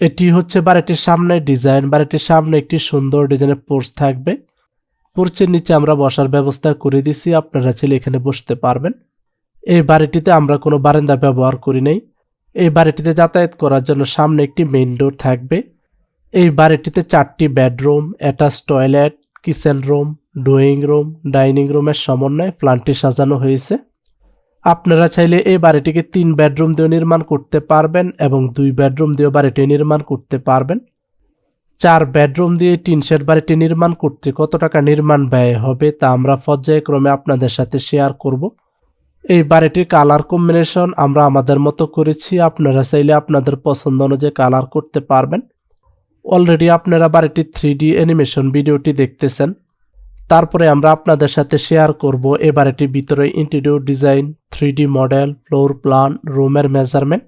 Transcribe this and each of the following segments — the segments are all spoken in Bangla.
এটি হচ্ছে বাড়িটির সামনে ডিজাইন। বাড়িটির সামনে একটি সুন্দর ডিজাইনের পোর্চ থাকবে। পোর্চের নিচে আমরা বসার ব্যবস্থা করে দিছি আপনারা ছেলে এখানে বসতে পারবেন। এই বাড়িটিতে আমরা কোনো বারান্দা ব্যবহার করি নাই। এই বাড়িটিতে যাতায়াত করার জন্য সামনে একটি মেইন ডোর থাকবে। এই বাড়িটিতে চারটি bedroom, attach toilet, kitchen room, drawing room, dining রুমের সমন্বয়ে প্ল্যানটি সাজানো হয়েছে। আপনারা চাইলে এই বাড়িটিকে তিন বেডরুম দিয়ে নির্মাণ করতে পারবেন এবং দুই বেডরুম দিয়ে বাড়িটি নির্মাণ করতে পারবেন। চার বেডরুম দিয়ে টিন শেড বাড়িটি নির্মাণ করতে কত টাকা নির্মাণ ব্যয় হবে তা আমরা পর্যায়ক্রমে আপনাদের সাথে শেয়ার করব। এই বাড়িটির কালার কম্বিনেশন আমরা আমাদের মতো করেছি, আপনারা চাইলে আপনাদের পছন্দ অনুযায়ী কালার করতে পারবেন। অলরেডি আপনারা বাড়িটির থ্রি ডি অ্যানিমেশন ভিডিওটি দেখতেছেন। তারপরে আমরা আপনাদের সাথে শেয়ার করব এ বাড়িটির ভিতরে interior design three model floor plan রুমের মেজারমেন্ট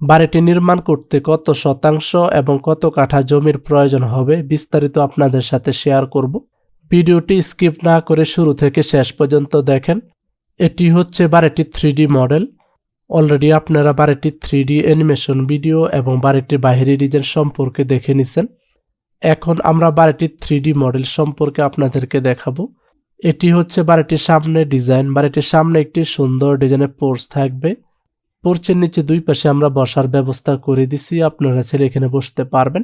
বাড়িটি নির্মাণ করতে কত শতাংশ এবং কত কাঠা জমির প্রয়োজন হবে বিস্তারিত আপনাদের সাথে শেয়ার করব। ভিডিওটি স্কিপ না করে শুরু থেকে শেষ পর্যন্ত দেখেন। এটি হচ্ছে বাড়িটির থ্রি মডেল অলরেডি আপনারা বাড়িটির থ্রি ডি অ্যানিমেশন ভিডিও এবং বাড়িটির বাহিরি ডিজাইন সম্পর্কে দেখে নিছেন। এখন আমরা বাড়িটির থ্রি মডেল সম্পর্কে আপনাদেরকে দেখাবো। এটি হচ্ছে বাড়িটির সামনে ডিজাইন বাড়িটির সামনে একটি সুন্দর ডিজাইনের পোর্চ থাকবে। পোর্চের নিচে দুই পাশে আমরা বসার ব্যবস্থা করে দিছি। আপনারা ছেলে এখানে বসতে পারবেন।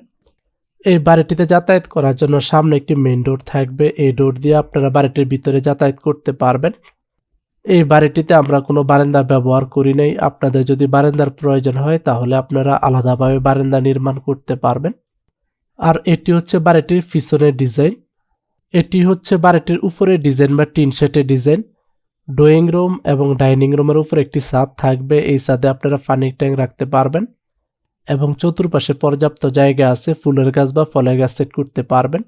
এই বাড়িটিতে যাতায়াত করার জন্য সামনে একটি মেইন ডোর থাকবে। এই ডোর দিয়ে আপনারা বাড়িটির ভিতরে যাতায়াত করতে পারবেন। এই বাড়িটিতে আমরা কোনো বারান্দা ব্যবহার করি নাই। আপনাদের যদি বারান্দার প্রয়োজন হয়, তাহলে আপনারা আলাদাভাবে বারান্দা নির্মাণ করতে পারবেন। আর এটি হচ্ছে বাড়িটির পিছনের ডিজাইন। এটি হচ্ছে বাড়িটির উপরে ডিজাইন বা টিন শেটের ডিজাইন। ড্রয়িং রুম এবং ডাইনিং রুমের উপর একটি ছাদ থাকবে। এই ছাদে আপনারা পানির ট্যাঙ্ক রাখতে পারবেন এবং চতুর্পাশে পর্যাপ্ত জায়গা আছে, ফুলের গাছ বা ফলের গাছ সেট করতে পারবেন।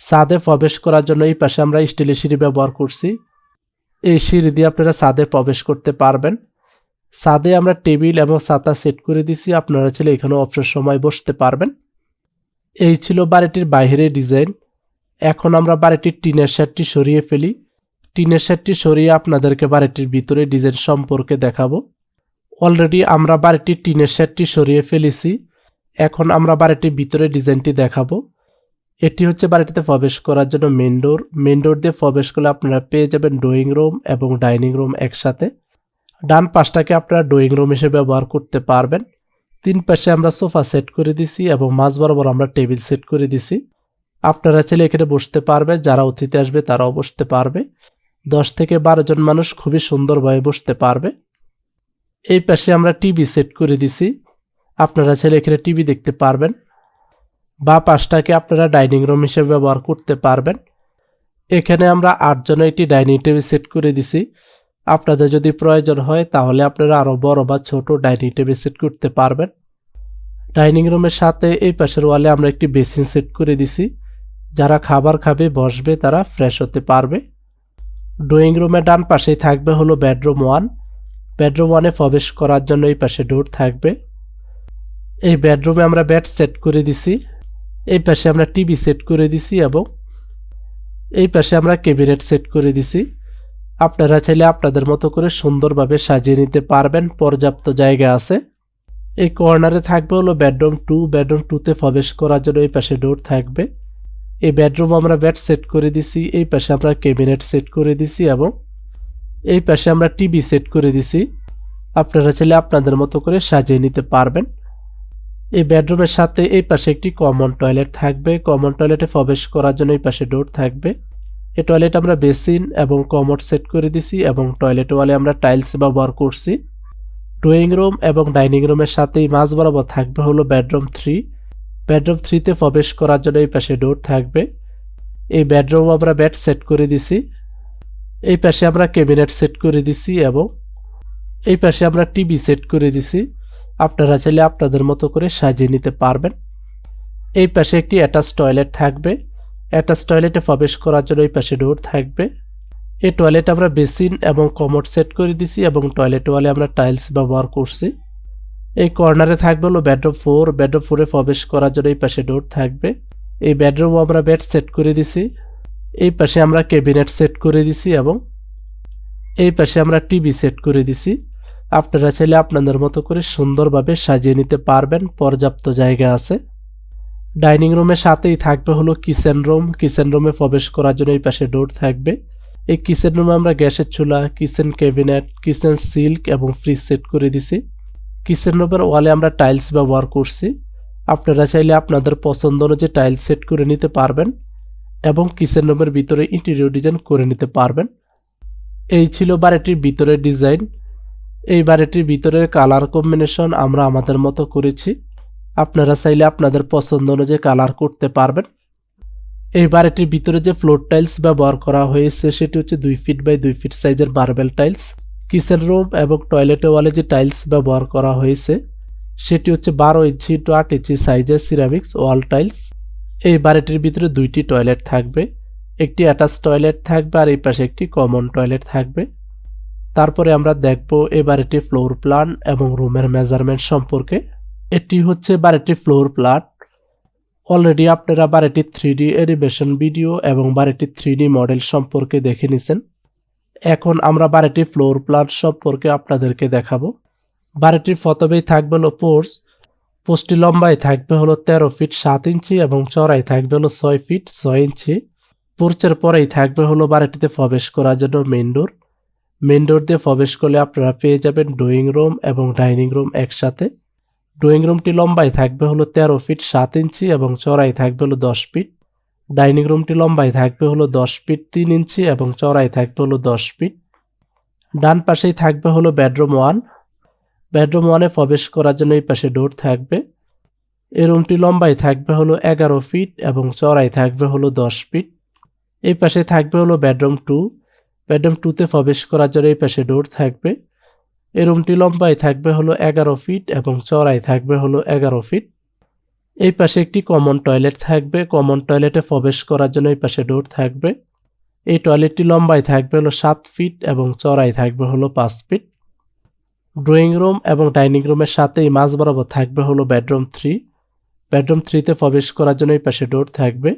ছাদে প্রবেশ করার জন্য এই পাশে আমরা স্টিলের সিঁড়ি ব্যবহার করছি। এই সিঁড়ি দিয়ে আপনারা ছাদে প্রবেশ করতে পারবেন। ছাদে আমরা টেবিল এবং ছাতা সেট করে দিছি। আপনারা ছেলে এখানে অবসর সময় বসতে পারবেন। এই ছিল বাড়িটির বাইরের ডিজাইন। এখন আমরা বাড়িটির টিনের শার্টটি সরিয়ে ফেলি। টিনের শার্টটি সরিয়ে আপনাদেরকে বাড়িটির ভিতরে ডিজাইন সম্পর্কে দেখাবো। অলরেডি আমরা বাড়িটির টিনের শার্টটি সরিয়ে ফেলেছি। এখন আমরা বাড়িটির ভিতরে ডিজাইনটি দেখাবো। এটি হচ্ছে বাড়িটিতে প্রবেশ করার জন্য মেন ডোর মেন ডোর দিয়ে প্রবেশ করলে আপনারা পেয়ে যাবেন ড্রয়িং রুম এবং ডাইনিং রুম একসাথে। ডান পাশটাকে আপনারা ড্রয়িং রুম হিসেবে ব্যবহার করতে পারবেন। তিন পাশে আমরা সোফা সেট করে দিছি এবং মাঝ বরাবর আমরা টেবিল সেট করে দিছি। আপনারা ছেলে এখানে বসতে পারবে, যারা অতিথি আসবে তারাও বসতে পারবে। দশ থেকে বারো জন মানুষ খুবই সুন্দরভাবে বসতে পারবে। এই পাশে আমরা টিভি সেট করে দিছি। আপনারা ছেলে এখানে টিভি দেখতে পারবেন। বা পাশটাকে আপনারা ডাইনিং রুম হিসেবে ব্যবহার করতে পারবেন। এখানে আমরা আটজনের একটি ডাইনিং টেবিল সেট করে দিছি। আপনাদের যদি প্রয়োজন হয়, তাহলে আপনারা আরও বড় বা ছোট ডাইনিং টেবিল সেট করতে পারবেন। ডাইনিং রুমের সাথে এই পাশের ওয়ালে আমরা একটি বেসিন সেট করে দিছি। যারা খাবার খাবে, বসবে, তারা ফ্রেশ হতে পারবে। ড্রয়িং রুমের ডান পাশেই থাকবে হলো বেডরুম ওয়ান। বেডরুম ওয়ানে প্রবেশ করার জন্য এই পাশে ডোর থাকবে। এই বেডরুমে আমরা বেড সেট করে দিছি। এই পাশে আমরা টিভি সেট করে দিছি এবং এই পাশে আমরা ক্যাবিনেট সেট করে দিছি। আপনারা চাইলে আপনাদের মতো করে সুন্দরভাবে সাজিয়ে নিতে পারবেন, পর্যাপ্ত জায়গা আছে। এই কর্নারে থাকবে হলো বেডরুম টু, বেডরুম টুতে প্রবেশ করার জন্য এই পাশে ডোর থাকবে। এই বেডরুম আমরা বেড সেট করে দিছি, এই পাশে আমরা ক্যাবিনেট সেট করে দিছি এবং এই পাশে আমরা টিভি সেট করে দিছি। আপনারা চাইলে আপনাদের মতো করে সাজিয়ে নিতে পারবেন। এই বেডরুমের সাথে এই পাশে একটি কমন টয়লেট থাকবে। কমন টয়লেটে প্রবেশ করার জন্য এই পাশে ডোর থাকবে। এই টয়লেট আমরা বেসিন এবং কমোড সেট করে দিছি এবং টয়লেট ওয়ালে আমরা টাইলস ব্যবহার করছি। ড্রয়িং রুম এবং ডাইনিং রুমের সাথেই মাঝ বরাবর থাকবে হলো বেডরুম থ্রি বেডরুম থ্রিতে প্রবেশ করার জন্য এই পাশে ডোর থাকবে। এই বেডরুম আমরা বেড সেট করে দিছি। এই পাশে আমরা ক্যাবিনেট সেট করে দিছি এবং এই পাশে আমরা টিভি সেট করে দিছি। আপনারা চাইলে আপনাদের মতো করে সাজিয়ে নিতে পারবেন। এই পাশে একটি অ্যাটাচ টয়লেট থাকবে। অ্যাটাচ টয়লেটে প্রবেশ করার জন্য এই পাশে ডোর থাকবে। এই টয়লেট আমরা বেসিন এবং কমোড সেট করে দিছি এবং টয়লেট ওয়ালে আমরা টাইলস ব্যবহার করছি। এই কর্নারে থাকবে হলো বেডরুম ফোর। বেডরুম ফোরে প্রবেশ করার জন্য এই পাশে ডোর থাকবে। এই বেডরুম আমরা বেড সেট করে দিছি। এই পাশে আমরা ক্যাবিনেট সেট করে দিছি এবং এই পাশে আমরা টিভি সেট করে দিছি। আপনারা চাইলে আপনাদের মতো করে সুন্দরভাবে সাজিয়ে নিতে পারবেন। পর্যাপ্ত জায়গা আছে। ডাইনিং রুমের সাথেই থাকবে হলো কিচেন রুম। কিচেন রুমে প্রবেশ করার জন্য এই পাশে ডোর থাকবে। এই কিচেন রুমে আমরা গ্যাসের চুলা, কিচেন ক্যাবিনেট, কিচেন সিল্ক এবং ফ্রিজ সেট করে দিছি। কিচেন রুমের ওয়ালে আমরা টাইলস ব্যবহার করছি। আপনারা চাইলে আপনাদের পছন্দ অনুযায়ী টাইলস সেট করে নিতে পারবেন এবং কিচেন রুমের ভিতরে ইন্টেরিয়র ডিজাইন করে নিতে পারবেন। এই ছিল বাড়িটির ভিতরের ডিজাইন। এই বাড়িটির ভিতরের কালার কম্বিনেশন আমরা আমাদের মতো করেছি। আপনারা চাইলে আপনাদের পছন্দ অনুযায়ী কালার করতে পারবেন। এই বাড়িটির ভিতরে যে ফ্লোর টাইলস ব্যবহার করা হয়েছে, সেটি হচ্ছে দুই ফিট বাই দুই ফিট সাইজের মার্বেল টাইলস কিচেন রুম এবং টয়লেট ওয়ালে যে টাইলস ব্যবহার করা হয়েছে, সেটি হচ্ছে বারো ইঞ্চি টু আট ইঞ্চি সাইজের সিরামিক্স ওয়াল টাইলস এই বাড়িটির ভিতরে দুইটি টয়লেট থাকবে, একটি অ্যাটাচ টয়লেট থাকবে আর এই পাশে একটি কমন টয়লেট থাকবে। তারপরে আমরা দেখব এই বাড়িটির ফ্লোর প্ল্যান এবং রুমের মেজারমেন্ট সম্পর্কে। এটি হচ্ছে বাড়িটির ফ্লোর প্ল্যান অলরেডি আপনারা বাড়িটির থ্রি ডি এনিমেশন ভিডিও এবং বাড়িটির থ্রি ডি মডেল সম্পর্কে দেখে নিছেন। এখন আমরা বাড়িটির ফ্লোর প্ল্যান সম্পর্কে আপনাদেরকে দেখাবো। বাড়িটির প্রথমেই থাকবে হলো পোর্স পোস্টটি লম্বায় থাকবে হলো তেরো ফিট সাত ইঞ্চি এবং চড়াই থাকবে হলো ছয় ফিট ছয় ইঞ্চি। পোর্চের পরেই থাকবে হলো বাড়িটিতে প্রবেশ করার জন্য মেইন ডোর মেইন ডোর দিয়ে প্রবেশ করলে আপনারা পেয়ে যাবেন ড্রয়িং রুম এবং ডাইনিং রুম একসাথে। ড্রয়িং রুমটি লম্বায় থাকবে হলো তেরো ফিট সাত ইঞ্চি এবং চড়াই থাকবে হলো দশ ফিট। ডাইনিং রুমটি লম্বায় থাকবে হলো দশ ফিট তিন ইঞ্চি এবং চড়াই থাকবে হলো দশ ফিট। ডান পাশেই থাকবে হলো বেডরুম ওয়ান। বেডরুম ওয়ানে প্রবেশ করার জন্য এই পাশে ডোর থাকবে। এই রুমটি লম্বায় থাকবে হলো এগারো ফিট এবং চড়াই থাকবে হলো দশ ফিট। এই পাশে থাকবে হলো বেডরুম টু। বেডরুম টুতে প্রবেশ করার জন্য এই পাশে ডোর থাকবে। এই রুমটি লম্বায় থাকবে হলো এগারো ফিট এবং চড়াই থাকবে হলো এগারো ফিট। এই পাশে একটি কমন টয়লেট থাকবে। কমন টয়লেটে প্রবেশ করার জন্য এই পাশে ডোর থাকবে। এই টয়লেটটি লম্বায় থাকবে হলো সাত ফিট এবং চড়াই থাকবে হলো পাঁচ ফিট। ড্রয়িং রুম এবং ডাইনিং রুমের সাথেই মাঝ বরাবর থাকবে হলো বেডরুম থ্রি। বেডরুম থ্রিতে প্রবেশ করার জন্য এই পাশে ডোর থাকবে।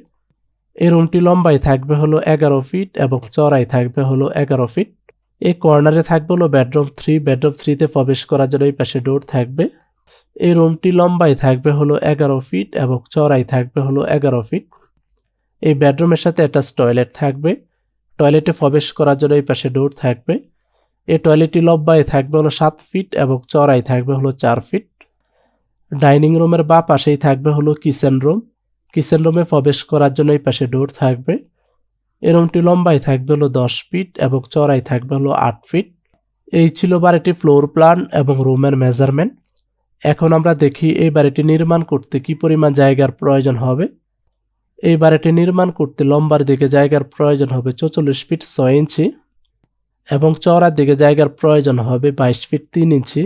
এই রুমটি লম্বায় থাকবে হলো এগারো ফিট এবং চড়াই থাকবে হলো এগারো ফিট। এই কর্নারে থাকবে হলো বেডরুম থ্রি বেডরুম থ্রিতে প্রবেশ করার জন্য এই পাশে ডোর থাকবে। এই রুমটি লম্বায় থাকবে হলো এগারো ফিট এবং চড়াই থাকবে হলো এগারো ফিট এই বেডরুমের সাথে অ্যাটাচ টয়লেট থাকবে। টয়লেটে প্রবেশ করার জন্য এই পাশে ডোর থাকবে। এই টয়লেটটি লম্বায় থাকবে হলো সাত ফিট এবং চড়াই থাকবে হলো চার ফিট ডাইনিং রুমের বা পাশেই থাকবে হলো কিচেন রুম কিচেন রুমে প্রবেশ করার জন্য এই পাশে ডোর থাকবে। এই রুমটি লম্বায় থাকবে হলো দশ ফিট এবং চড়াই থাকবে হলো আট ফিট। এই ছিল বাড়িটি ফ্লোর প্ল্যান এবং রুমের মেজারমেন্ট এখন আমরা দেখি এই বাড়িটি নির্মাণ করতে কি পরিমাণ জায়গার প্রয়োজন হবে। এই বাড়িটি নির্মাণ করতে লম্বার দিকে জায়গার প্রয়োজন হবে চৌচল্লিশ ফিট ছয় ইঞ্চি এবং চওড়ার দিকে জায়গার প্রয়োজন হবে বাইশ ফিট তিন ইঞ্চি।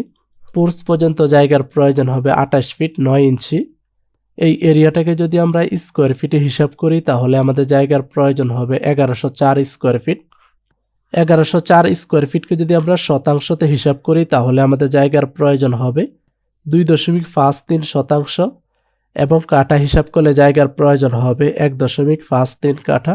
পোর্স পর্যন্ত জায়গার প্রয়োজন হবে আঠাশ ফিট নয় ইঞ্চি। এই এরিয়াটাকে যদি আমরা স্কোয়ার ফিটে হিসাব করি, তাহলে আমাদের জায়গার প্রয়োজন হবে এগারোশো চার স্কোয়ার ফিট এগারোশো চার স্কোয়ার ফিটকে যদি আমরা শতাংশতে হিসাব করি, তাহলে আমাদের জায়গার প্রয়োজন হবে দুই দশমিক পাঁচ তিন শতাংশ। এবং কাঠা হিসাব করলে জায়গার প্রয়োজন হবে এক দশমিক পাঁচ তিন কাঠা।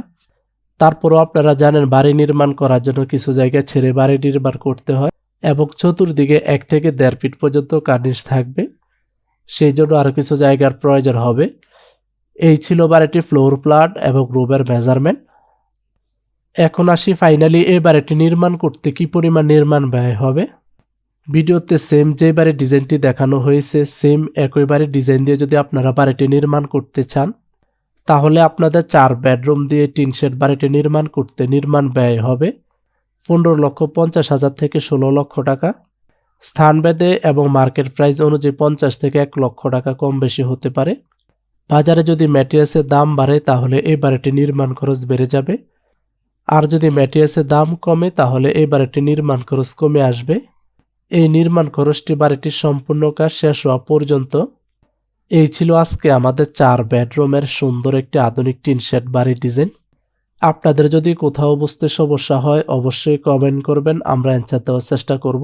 তারপরও আপনারা জানেন, বাড়ি নির্মাণ করার জন্য কিছু জায়গায় ছেড়ে বাড়ি নির্মাণ করতে হয়। এবং চতুর্দিকে এক থেকে দেড় ফিট পর্যন্ত কার্নিশ থাকবে। সেই জন্য আরও কিছু জায়গার প্রয়োজন হবে। এই ছিল বাড়িটি ফ্লোর প্ল্যান এবং রুমের মেজারমেন্ট এখন আসি ফাইনালি এই বাড়িটি নির্মাণ করতে কি পরিমাণ নির্মাণ ব্যয় হবে। ভিডিওতে সেম যে বাড়ির ডিজাইনটি দেখানো হয়েছে সেম একই ডিজাইন দিয়ে যদি আপনারা বাড়িটি নির্মাণ করতে চান, তাহলে আপনাদের চার বেডরুম দিয়ে টিন শেড বাড়িটি নির্মাণ করতে নির্মাণ ব্যয় হবে। পনেরো লক্ষ পঞ্চাশ হাজার থেকে ষোলো লক্ষ টাকা। স্থানভেদে এবং মার্কেট প্রাইস অনুযায়ী পঞ্চাশ থেকে এক লক্ষ টাকা কম বেশি হতে পারে। বাজারে যদি ম্যাটেরিয়ালসের দাম বাড়ে, তাহলে এই বাড়িটি নির্মাণ খরচ বেড়ে যাবে। আর যদি ম্যাটেরিয়ালসের দাম কমে, তাহলে এই বাড়িটি নির্মাণ খরচ কমে আসবে। এই নির্মাণ খরচটি বাড়িটির সম্পূর্ণ কাজ শেষ হওয়া পর্যন্ত। এই ছিল আজকে আমাদের চার বেডরুমের সুন্দর একটি আধুনিক টিন শেড বাড়ির ডিজাইন আপনাদের যদি কোথাও বুঝতে সমস্যা হয়, অবশ্যই কমেন্ট করবেন, আমরা অ্যান্সার দেওয়ার চেষ্টা করব।